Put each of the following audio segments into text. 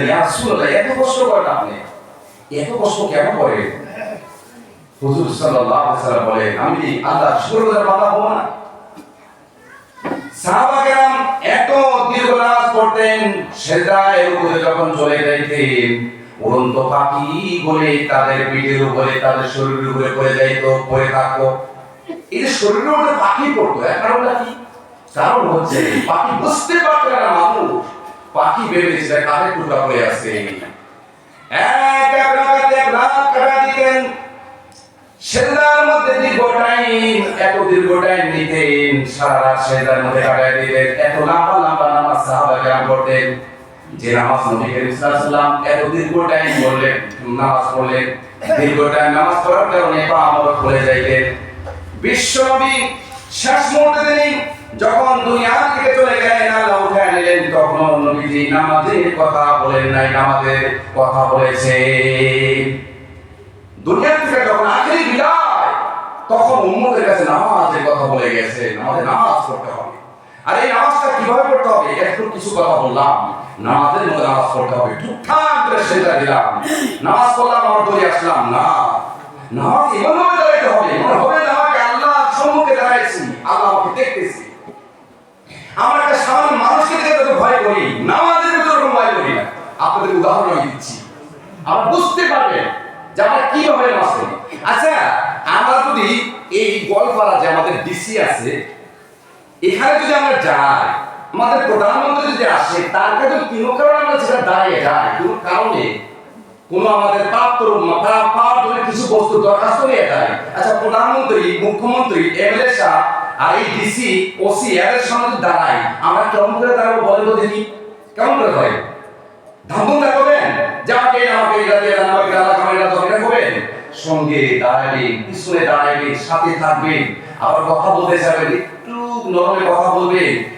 রাসূলুল্লাহ, এত কষ্ট করেন আপনি এত কষ্ট কেন করেন হুজুর সাল্লাল্লাহু আলাইহি বলেন আমি হব না? সাহাবাগেরাম এত দীর্ঘ সেজদায় যখন চলে যাইতেন, উড়ন্ত পাখি বলে তাদের পিঠের উপরে, তাদের শরীরের উপরে পড়ে যাইতো, পড়ে থাকতো। এই শরীরের উপরে পাখি পড়তো, এর কারণটা কি? কারণ হচ্ছে, পাখি বুঝতে পারতো না মানুষ পাখি ভেবেছিল কাদের টুকরা পড়ে আছে? এক এক এক রাত কাটা দিতেন। মধ্যে দীর্ঘ টাইম, এত দীর্ঘ টাইম নিতেন। সারা রাত মধ্যে দিতেন। এত লম্বা লম্বা নামাজ করতেন যে নামাজ নবী করিম এত দীর্ঘ টাইম বললেন, নামাজ পড়লেন। দীর্ঘ টাইম নামাজ পড়ার কারণে পা আমল খুলে যাইতেন। বিশ্ব নবী শেষ মুহূর্তে যখন দুনিয়া থেকে চলে গেলেন নামাজের কথা বলেন নাই নামাজের কথা বলেছে। দুনিয়া থেকে যখন আখেরি বিদায়, তখন উম্মতের কাছে নামাজের কথা বলে গেছে। আমাদের নামাজ পড়তে হবে। আর এই নামাজটা কীভাবে পড়তে হবে? একটু কিছু কথা বললাম। নামাজের মধ্যে নামাজ পড়তে হবে। ঠিকঠাক করে সেটা দিলাম। নামাজ পড়লাম, আমার দৌড়ে আসলাম। না, নামাজ এমনভাবে দাঁড়াইতে হবে। মনে হবে না আমাকে আল্লাহ সম্মুখে দাঁড়াইছি। আল্লাহ আমাকে দেখতেছি। আমরা একটা সাধারণ মানুষকে দেখে ভয় করি নামাজের ভিতরে কোনো ভয় করি না আপনাদের উদাহরণ দিচ্ছি। আমরা বুঝতে পারবেন যে আমরা কীভাবে নামাজ আচ্ছা আমরা যদি এই গোয়ালপাড়া যে আমাদের ডিসি আছে, এখানে যদি আমরা যাই, আমাদের প্রধানমন্ত্রী যদি আসে, তার কাছে কোনো কারণে আমরা সেটা দাঁড়িয়ে যাই, কোনো কারণে কোনো আমাদের পাত্র পাওয়ার জন্য কিছু বস্তু দরখাস্ত নিয়ে যায় আচ্ছা প্রধানমন্ত্রী, মুখ্যমন্ত্রী, এমএলএ সাহেব আর এই ডিসি, ওসি, এদের সামনে দাঁড়াই, আমরা কেমন করে দাঁড়াবো বলেন তো দেখি। কেমন করে হয়? দেখাবেন যে আমাকে এটা দিয়ে আমাকে হবেন সঙ্গে দাঁড়াবেন পিছনে দাঁড়াবেন সাথে থাকবেন আবার কথা বলতে যাবেন, একটু নরমে কথা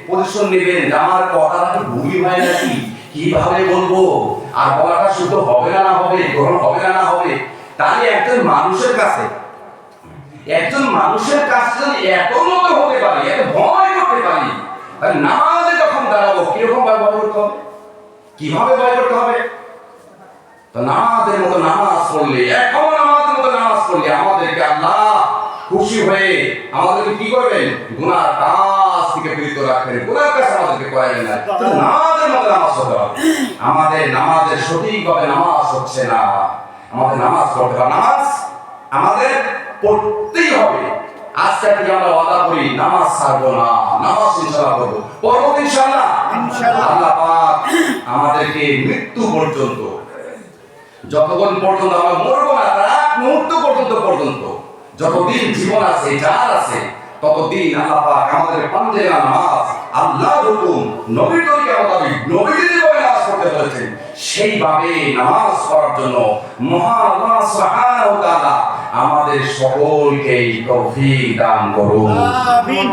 পজিশন নেবেন আমার কথাটা হয় নাকি? কীভাবে বলব? আর বলাটা শুদ্ধ হবে না না হবে, গ্রহণ হবে না না হবে? তাহলে একজন মানুষের কাছে, একজন মানুষের কাছে যদি এত মতো হতে পারি, এত ভয় করতে পারি নামাজে যখন দাঁড়াবো, কীরকম ভাবে হবে কীভাবে ভয় করতে হবে? তো নামাজের মতো নামাজ পড়লে এখন নামাজের মতো নামাজ পড়লে আমাদেরকে আল্লাহ খুশি হয়ে আমাদেরকে কি করবেন? গুনার কাজ থেকে পীড়িত রাখবেন গুনার কাজ আমাদেরকে করাবেন না। তো নামাজের মতো নামাজ হবে। আমাদের নামাজের সঠিকভাবে নামাজ হচ্ছে না। আমাদের নামাজ পড়তে হবে। নামাজ আমাদের পড়তেই হবে। আজকে থেকে আমরা ওয়াদা করি? নামাজ ছাড়বো না। নামাজ ইনশাআল্লাহ ইনশাআল্লাহ। ইনশাআল্লাহ। আল্লাহ পাক আমাদেরকে মৃত্যু পর্যন্ত যতক্ষণ পর্যন্ত আমরা মরবো না তার এক মুহূর্ত পর্যন্ত পর্যন্ত যতদিন জীবন আছে যার আছে ততদিন আল্লাহ পাক আমাদের পাঞ্জেরা নামাজ আল্লাহ হুকুম নবীর তরিকা মোতাবেক নবীর যেভাবে নামাজ পড়তে বলেছেন। সেইভাবে নামাজ পড়ার জন্য মহান আল্লাহ সুবহানাহু ওয়া তাআলা আমাদের সকলকে তৌফিক দান করুন। আমিন।